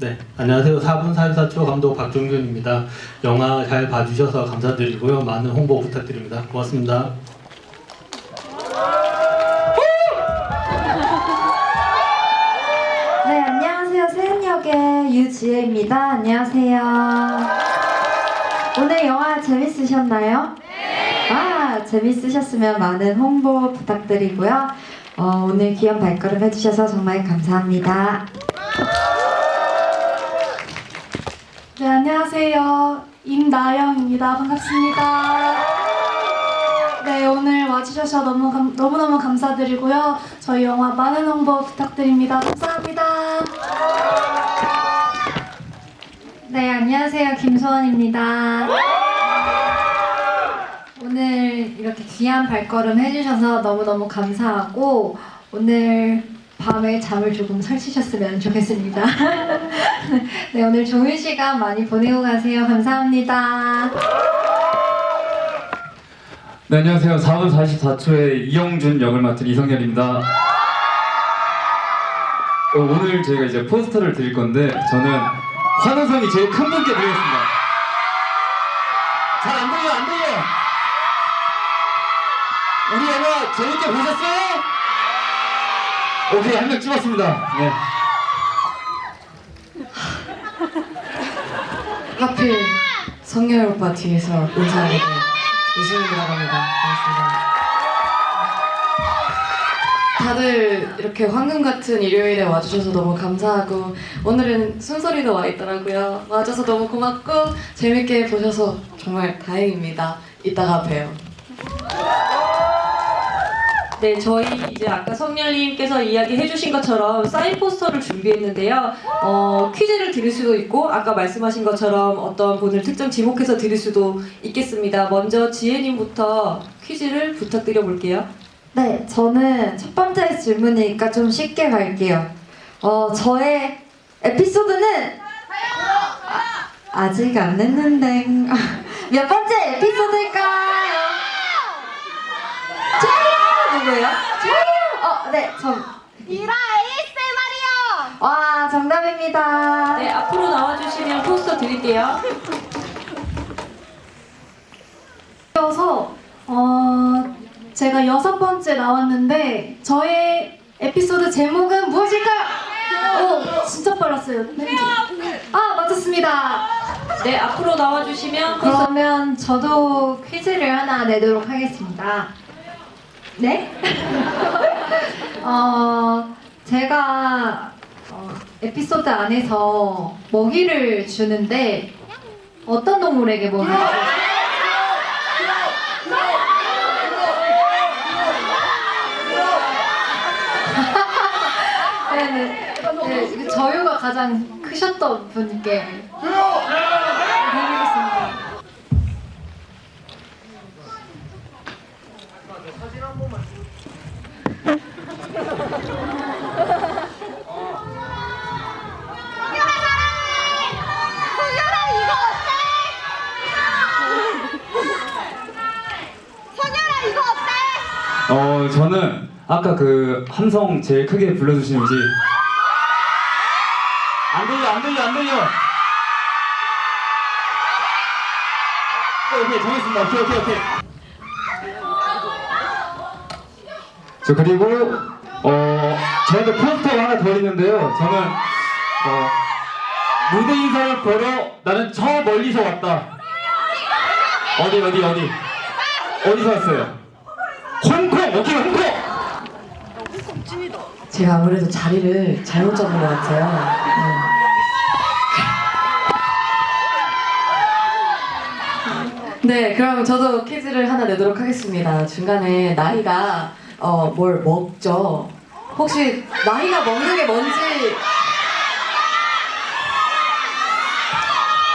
네, 안녕하세요. 4분 44초 감독 박종균입니다. 영화 잘 봐주셔서 감사드리고요. 많은 홍보 부탁드립니다. 고맙습니다. 네, 안녕하세요. 세은역의 유지혜입니다. 안녕하세요. 오늘 영화 재밌으셨나요? 네. 아, 재밌으셨으면 많은 홍보 부탁드리고요. 어, 오늘 귀한 발걸음 해주셔서 정말 감사합니다. 네, 안녕하세요. 임나영입니다. 반갑습니다. 네, 오늘 와주셔서 너무 감, 너무너무 감사드리고요. 저희 영화 많은 홍보 부탁드립니다. 감사합니다. 네, 안녕하세요. 김소원입니다. 오늘 이렇게 귀한 발걸음 해주셔서 너무너무 감사하고 오늘 밤에 잠을 조금 설치셨으면 좋겠습니다. 네, 오늘 좋은 시간 많이 보내고 가세요. 감사합니다. 네, 안녕하세요. 4분 44초에 이영준 역을 맡은 이성열입니다. 어, 오늘 저희가 이제 포스터를 드릴 건데 저는 환호성이 제일 큰 분께 드리겠습니다. 잘 안 들려, 안 들려. 우리 영화 재밌게 보셨어요? 오케이, 한 명 찍었습니다. 네. 하필 성열 오빠 뒤에서 인사하게 된 이수민이라고 합니다. 반갑습니다. 다들 이렇게 황금 같은 일요일에 와주셔서 너무 감사하고 오늘은 순서리도 와 있더라고요. 와줘서 너무 고맙고 재밌게 보셔서 정말 다행입니다. 이따가 봬요. 네, 저희 이제 아까 성렬님께서 이야기해주신 것처럼 사인 포스터를 준비했는데요. 어, 퀴즈를 드릴 수도 있고 아까 말씀하신 것처럼 어떤 분을 특정 지목해서 드릴 수도 있겠습니다. 먼저 지혜님부터 퀴즈를 부탁드려 볼게요. 네, 저는 첫 번째 질문이니까 좀 쉽게 갈게요. 어, 저의 에피소드는 아, 아직 안 냈는데 몇 번째 에피소드일까요? 저요 누구예요? 어, 네, 저. 이라 에이스 말이요. 와, 정답입니다. 네, 앞으로 나와주시면 포스터 드릴게요. 이어서 어, 제가 여섯 번째 나왔는데 저의 에피소드 제목은 무엇일까요? 오, 진짜 빨랐어요. 아, 맞았습니다. 네, 앞으로 나와주시면 포스터 그러면 저도 퀴즈를 하나 내도록 하겠습니다. 네? 어, 제가 어, 에피소드 안에서 먹이를 주는데 어떤 동물에게 먹이를 주세요? 네 네. 네, 이거 저유가 가장 크셨던 분께 드리겠습니다. 성열아 이거 어때? 성열아 이거 저는 아까 그 함성 제일 크게 불러주신 우지 안 들려, 안 들려, 안 들려. 오케이, 정했습니다. 오케이, 오케이, 오케이. 저 그리고 어 저한테 포스터가 하나 더 있는데요. 저는 어 무대 인사를 걸어 나는 저 멀리서 왔다. 어디 어디 어디 어디서 왔어요? 홍콩 오케이 홍콩. 제가 아무래도 자리를 잘못 잡은 것 같아요. 네. 네, 그럼 저도 퀴즈를 하나 내도록 하겠습니다. 중간에 나이가 어, 뭘 먹죠? 혹시 나이가 먹는 게 뭔지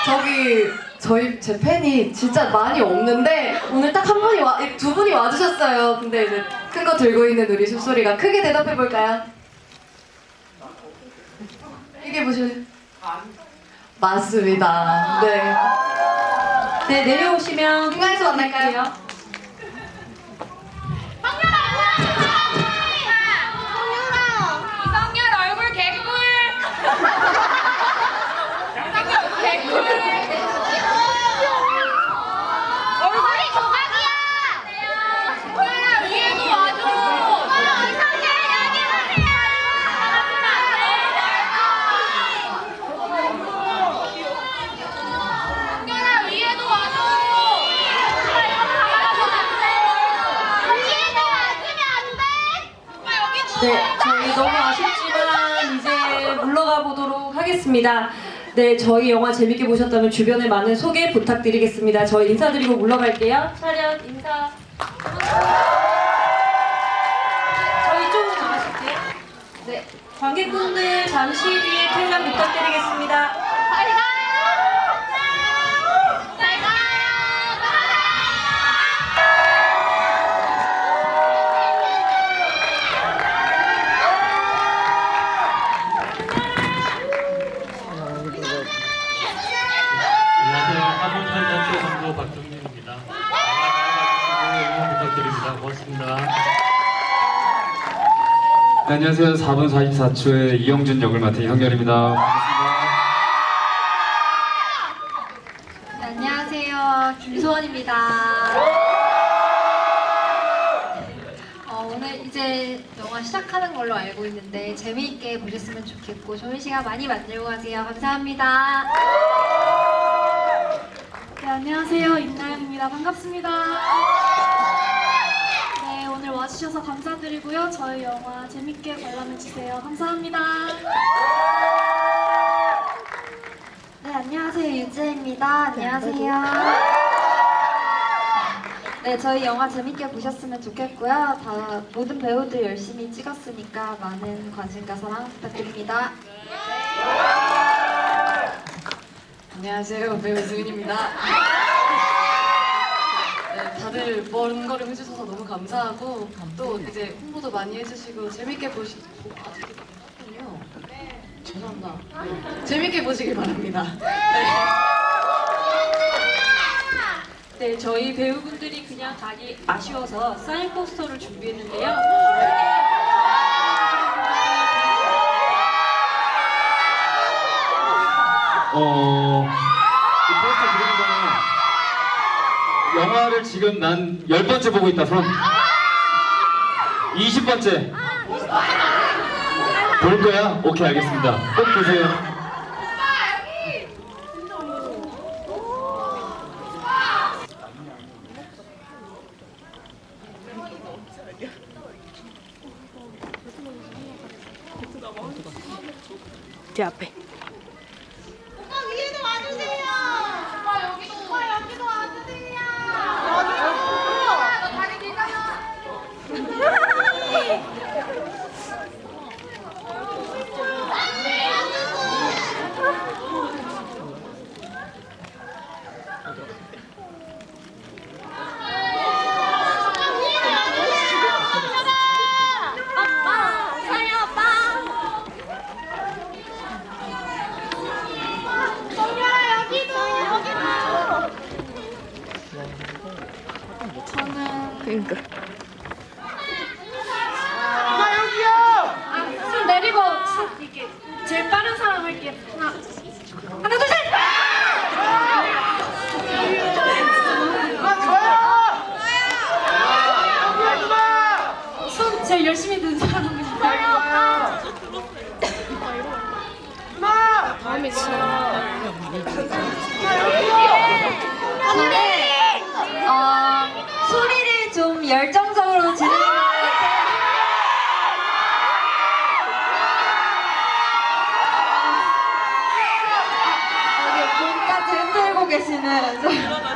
저기 저희 제 팬이 진짜 많이 없는데 오늘 딱 한 분이 와, 두 분이 와주셨어요. 근데 이제 큰 거 들고 있는 우리 숨소리가 크게 대답해 볼까요? 이게 보실래요? 맞습니다. 네. 네, 내려오시면 중간에서 만날까요? 성열아. 성열 얼굴 개꿀. 네, 저희 너무 아쉽지만 이제 물러가 보도록 하겠습니다. 네, 저희 영화 재밌게 보셨다면 주변에 많은 소개 부탁드리겠습니다. 저희 인사드리고 물러갈게요. 차렷 인사. 저희 쪽으로 나가실게요. 네, 관객분들 잠시 뒤에 퇴장 부탁드리겠습니다. 잘 가요. 잘 가요. 안녕하세요. 화분 살사초 감독 박종윤입니다. 영화 잘 봐주시고 응원 고맙습니다. 네, 안녕하세요. 4분 44초의 이영준 역을 맡은 형렬입니다. 반갑습니다. 네, 안녕하세요. 김소원입니다. 어, 오늘 이제 영화 시작하는 걸로 알고 있는데 재미있게 보셨으면 좋겠고 좋은 시간 많이 만들고 가세요. 감사합니다. 네, 안녕하세요. 임나연입니다. 반갑습니다. 네, 와주셔서 감사드리고요. 저희 영화 재밌게 관람해주세요. 감사합니다. 네, 안녕하세요. 유지입니다. 안녕하세요. 네, 저희 영화 재밌게 보셨으면 좋겠고요. 다 모든 배우들 열심히 찍었으니까 많은 관심과 사랑 부탁드립니다. 안녕하세요 배우 승윤입니다. 네, 다들 먼 걸음 해주셔서 너무 감사하고 또 이제 홍보도 많이 해주시고 재밌게 보시. 아, 되게 많군요. 죄송합니다. 네, 재밌게 보시길 바랍니다. 네, 저희 배우분들이 그냥 가기 아쉬워서 사인 포스터를 준비했는데요. 어, 이 포스터 드리기 전에 영화를 지금 난 10번째 보고 있다, 손. 20번째. 볼 거야? 오케이, 알겠습니다. 꼭 보세요. 오빠 위에도 와주세요. 오빠 여기도 오빠 여기도 와주세요. 와주세요. 너 다리 길잖아. 아빠, 사이 아빠. 정렬아 여기도 여기도 저는 아, 숨 내리고 숨 이렇게 제일 빠른 사람 할게요. 하나, 하나, 둘, 셋. 손 제일 열심히 든 사람입니다. 근데 어, 소리를 좀 열정적으로 지르는 여기 본까지 흔들고 계시는